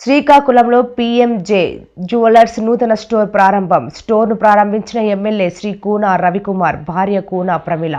శ్రీకాకుళంలో PMJ jewellers నూతన store ప్రారంభం. స్టోర్ను ప్రారంభించిన ఎమ్మెల్యే శ్రీ కూన రవికుమార్ భార్య కూన ప్రమిళ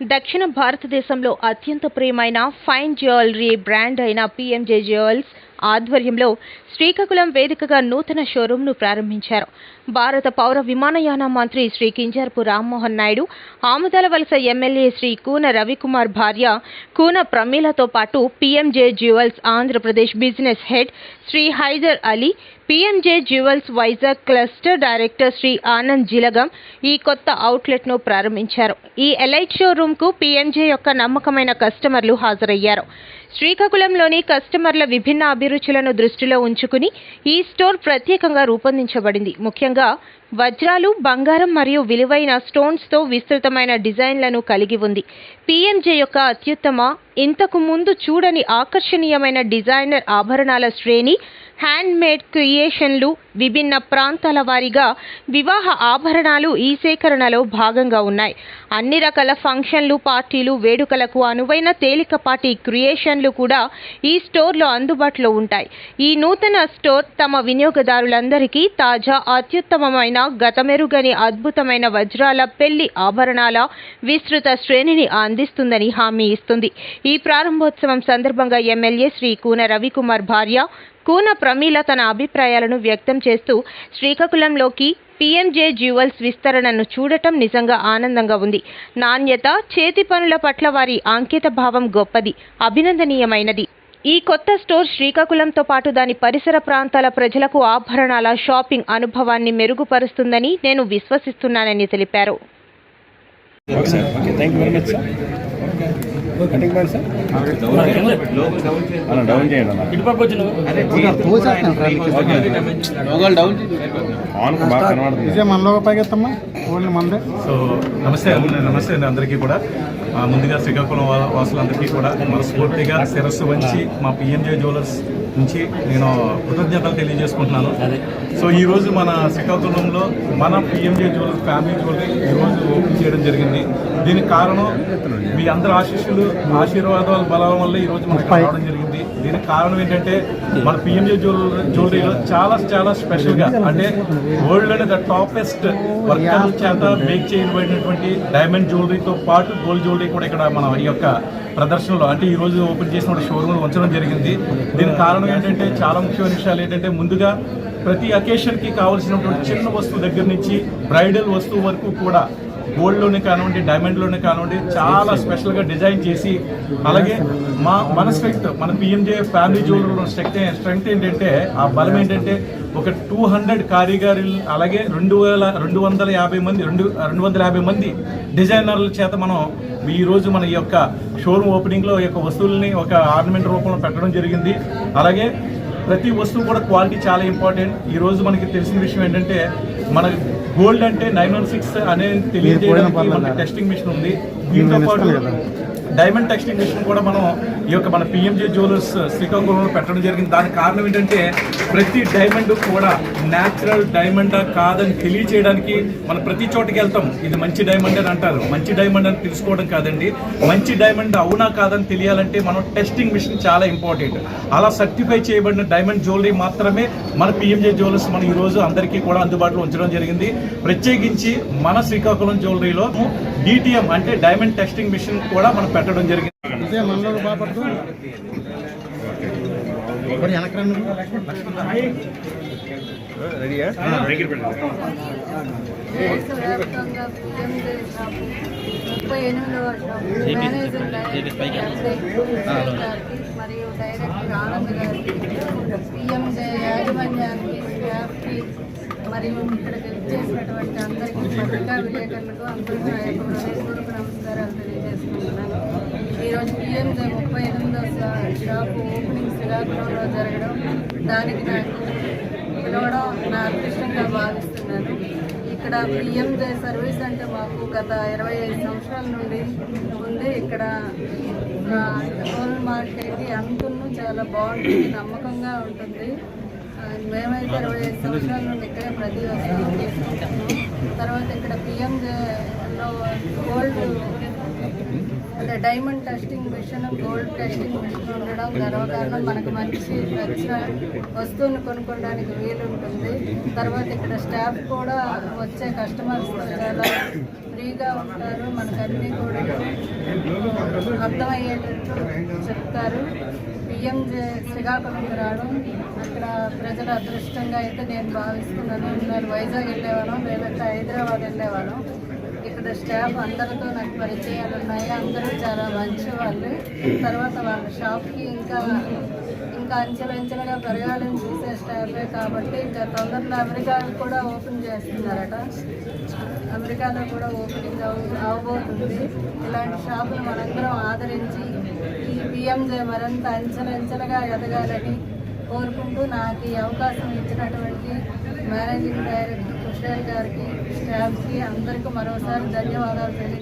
దక్షిణ భారతదేశంలో అత్యంత ప్రియమైన ఫైన్ జ్యువెలరీ బ్రాండ్ అయిన పిఎంజే జ్యువెల్స్ ఆధ్వర్యంలో శ్రీకాకుళం వేదికగా నూతన షోరూంను ప్రారంభించారు. భారత పౌర విమానయాన మంత్రి శ్రీ కింజర్పు రామ్మోహన్ నాయుడు ఆముదాల వలస ఎమ్మెల్యే శ్రీ కూన రవికుమార్ భార్య కూన ప్రమీలతో పాటు PMJ jewels Andhra Pradesh business head Shri Haidar Ali PMJ jewels Vizag cluster director Shri Anand Jilagam ఈ కొత్త అవుట్లెట్ను ప్రారంభించారు. ఈ ఎలైట్ షోరూంకు పిఎంజే యొక్క నమ్మకమైన కస్టమర్లు హాజరయ్యారు. శ్రీకాకుళంలోని కస్టమర్ల విభిన్న అభిరుచులను దృష్టిలో ఉంచుకుని ఈ స్టోర్ ప్రత్యేకంగా రూపొందించబడింది. ముఖ్యంగా వజ్రాలు బంగారం మరియు విలువైన స్టోన్స్తో విస్తృతమైన డిజైన్లను కలిగి ఉంది. పిఎంజే యొక్క అత్యుత్తమ ఇంతకు ముందు చూడని ఆకర్షణీయమైన డిజైనర్ ఆభరణాల శ్రేణి హ్యాండ్మేడ్ క్రియేషన్లు విభిన్న ప్రాంతాల వారీగా వివాహ ఆభరణాలు ఈ సేకరణలో భాగంగా ఉన్నాయి. అన్ని రకాల ఫంక్షన్లు పార్టీలు వేడుకలకు అనువైన తేలికపాటి క్రియేషన్లు కూడా ఈ స్టోర్లో అందుబాటులో ఉంటాయి. ఈ నూతన స్టోర్ తమ వినియోగదారులందరికీ తాజా అత్యుత్తమమైన గతమెరుగని అద్భుతమైన వజ్రాల పెళ్ళి ఆభరణాల విస్తృత శ్రేణిని అందిస్తుందని హామీ ఇస్తుంది. ఈ ప్రారంభోత్సవం సందర్భంగా ఎమ్మెల్యే శ్రీ కూన రవికుమార్ భార్య కూన ప్రమీల తన అభిప్రాయాలను వ్యక్తం చేస్తూ శ్రీకాకుళంలోకి పిఎంజే జ్యువెల్స్ విస్తరణను చూడటం నిజంగా ఆనందంగా ఉంది. నాణ్యత చేతి పనుల పట్ల వారి అంకిత భావం గొప్పది అభినందనీయమైనది. ఈ కొత్త స్టోర్ శ్రీకాకుళంతో పాటు దాని పరిసర ప్రాంతాల ప్రజలకు ఆభరణాల షాపింగ్ అనుభవాన్ని మెరుగుపరుస్తుందని నేను విశ్వసిస్తున్నానని తెలిపారు. Okay sir? Okay thank you very much sir cutting man sir అన్న డౌన్ చేయండి అన్న ఆన్ బాగా కనబడుతుంది. విజయ్ మనలో పైకెత్తమ్మా. ఓన్లీ మందే. సో నమస్తే నమస్తే అండి అందరికీ కూడా. ముందుగా శ్రీకాకుళం వాసులందరికీ కూడా మనస్ఫూర్తిగా శిరస్సు వంచి మా పిఎంజే జ్యువెలర్స్ నుంచి నేను కృతజ్ఞతలు తెలియజేసుకుంటున్నాను. సో ఈ రోజు మన శ్రీకాకుళంలో మన పిఎంజే జ్యువెలర్స్ ఫ్యామిలీ జ్యువెలరీ ఈ రోజు ఓపెన్ చేయడం జరిగింది. దీనికి కారణం మీ అందరి ఆశీస్సులు ఆశీర్వాదాల బలం వల్ల ఈ రోజు మనకి రావడం జరిగింది. దీనికి కారణం ఏంటంటే మన పిఎంజే జ్యువెలరీ జ్యువెలరీలో చాలా చాలా స్పెషల్గా అంటే వరల్డ్లోనే ద టాపెస్ట్ వర్కర్ల చేత మేక్ చేయబడినటువంటి డైమండ్ జ్యువెలరీతో పాటు గోల్డ్ జ్యువెలరీ కూడా ఇక్కడ మనం ఈ యొక్క ప్రదర్శనలో అంటే ఈ రోజు ఓపెన్ చేసిన షోరూమ్ ఉంచడం జరిగింది. దీనికి కారణం ఏంటంటే చాలా ముఖ్యమైన విషయాలు ఏంటంటే ముందుగా ప్రతి అకేషన్కి కావాల్సినటువంటి చిన్న వస్తువు దగ్గర నుంచి బ్రైడల్ వస్తువు వరకు కూడా గోల్డ్లోనే కానివ్వండి డైమండ్లోనే కానివ్వండి చాలా స్పెషల్గా డిజైన్ చేసి అలాగే మా మన స్ట్రెంగ్త్ మన పిఎంజే ఫ్యామిలీ జ్యువెలరీలో స్ట్రెంగ్త్ స్ట్రెంగ్త్ ఏంటంటే ఆ బలం ఏంటంటే ఒక టూ హండ్రెడ్ కారీగారులు అలాగే రెండు వేల రెండు వందల యాభై మంది రెండు రెండు వందల యాభై మంది డిజైనర్ల చేత మనం ఈరోజు మన ఈ యొక్క షోరూమ్ ఓపెనింగ్లో ఈ యొక్క వస్తువుల్ని ఒక ఆర్నమెంట్ రూపంలో పెట్టడం జరిగింది. అలాగే ప్రతి వస్తువు కూడా క్వాలిటీ చాలా ఇంపార్టెంట్ ఈ రోజు మనకి తెలిసిన విషయం ఏంటంటే మన గోల్డ్ అంటే నైన్ వన్ సిక్స్ అనేది తెలియజేయడానికి మనకి టెస్టింగ్ మిషన్ ఉంది. దీంతో పాటు డైమండ్ టెస్టింగ్ మిషన్ కూడా మనం ఈ యొక్క మన పిఎంజే జ్యువెలర్స్ శ్రీకాకుళంలో పెట్టడం జరిగింది. దానికి కారణం ఏంటంటే ప్రతి డైమండ్ కూడా న్యాచురల్ డైమండ్ కాదని తెలియచేయడానికి మనం ప్రతి చోటకి వెళ్తాం. ఇది మంచి డైమండ్ అని అంటారు. మంచి డైమండ్ అని తెలుసుకోవడం కాదండి. మంచి డైమండ్ అవునా కాదని తెలియాలంటే మనం టెస్టింగ్ మిషన్ చాలా ఇంపార్టెంట్ అలా సర్టిఫై చేయబడిన డైమండ్ జ్యువెలరీ మాత్రమే మన పిఎంజే జ్యువెలర్స్ మనం ఈ రోజు అందరికీ కూడా అందుబాటులో ఉంచడం జరిగింది. ప్రత్యేకించి మన శ్రీకాకుళం జ్యువెలరీలో డిటిఎం అంటే డైమండ్ టెస్టింగ్ మిషన్ కూడా మనం పెట్టడం జరిగింది. ముప్పై ఎనిమిదవ మేనేజింగ్ డైరెక్టర్ మరియు డైరెక్టర్ ఆనంద్ గారికి పిఎంజే యాజమాన్యానికి మరియు ఇక్కడికి చేసినటువంటి అందరికీ పత్రికా విలేకరులకు అందరికీ నా యొక్క హృదయపూర్వక నమస్కారాలు తెలియజేసుకుంటున్నాను. ఈరోజు పిఎంజే ముప్పై ఎనిమిదో షాపు ఓపెనింగ్ శ్రీకాకుళంలో జరగడం దానికి నాకు పిలవడం నా అదృష్టంగా భావిస్తున్నాను. ఇక్కడ పిఎంజే సర్వీస్ అంటే మాకు గత ఇరవై ఐదు సంవత్సరాల నుండి ఉంది. ఇక్కడ గోల్డ్ మార్కెట్ అంతును చాలా బాగుంటుంది నమ్మకంగా ఉంటుంది. మేమైతే ఇరవై ఐదు సంవత్సరాల నుండి ఇక్కడే ప్రతి వస్తువు తీసుకుంటున్నాం తర్వాత ఇక్కడ పిఎంలో గోల్డ్ అంటే diamond testing machine gold testing machine ఉండడం గర్వకారణం. మనకు మంచి నచ్చిన వస్తువును కొనుక్కోవడానికి వీలు ఉంటుంది. తర్వాత ఇక్కడ స్టాఫ్ కూడా వచ్చే కస్టమర్స్ చాలా ఫ్రీగా ఉంటారు. మనకు అన్నీ కూడా అర్థమయ్యేటట్టు చెప్తారు. సీఎం శ్రీకాకుళం రావడం. అక్కడ ప్రజల అదృష్టంగా అయితే నేను భావిస్తున్నాను. నేను వైజాగ్ వెళ్ళేవాళ్ళం మేమైతే హైదరాబాద్ వెళ్ళేవాళ్ళం. ఇక్కడ స్టాఫ్ అందరితో నాకు పరిచయాలు ఉన్నాయి. అందరూ చాలా మంచి వాళ్ళు తర్వాత వాళ్ళ షాప్కి ఇంకా ఇంకా అంచెలంచెలుగా పెరగాలని చూసే స్టాఫే కాబట్టి ఇంకా తొందరలో అమెరికా కూడా ఓపెన్ చేస్తున్నారట. అమెరికాలో కూడా ఓపెనింగ్ అవ అవబోతుంది. ఇలాంటి షాపులు మనందరం ఆదరించి ఈ పిఎంజే మరింత అంచెలంచెలుగా ఎదగాలని కోరుకుంటూ నాకు ఈ అవకాశం ఇచ్చినటువంటి మేనేజింగ్ డైరెక్టర్ కుషాల్ గారికి స్టాఫ్కి అందరికీ మరోసారి ధన్యవాదాలు తెలియ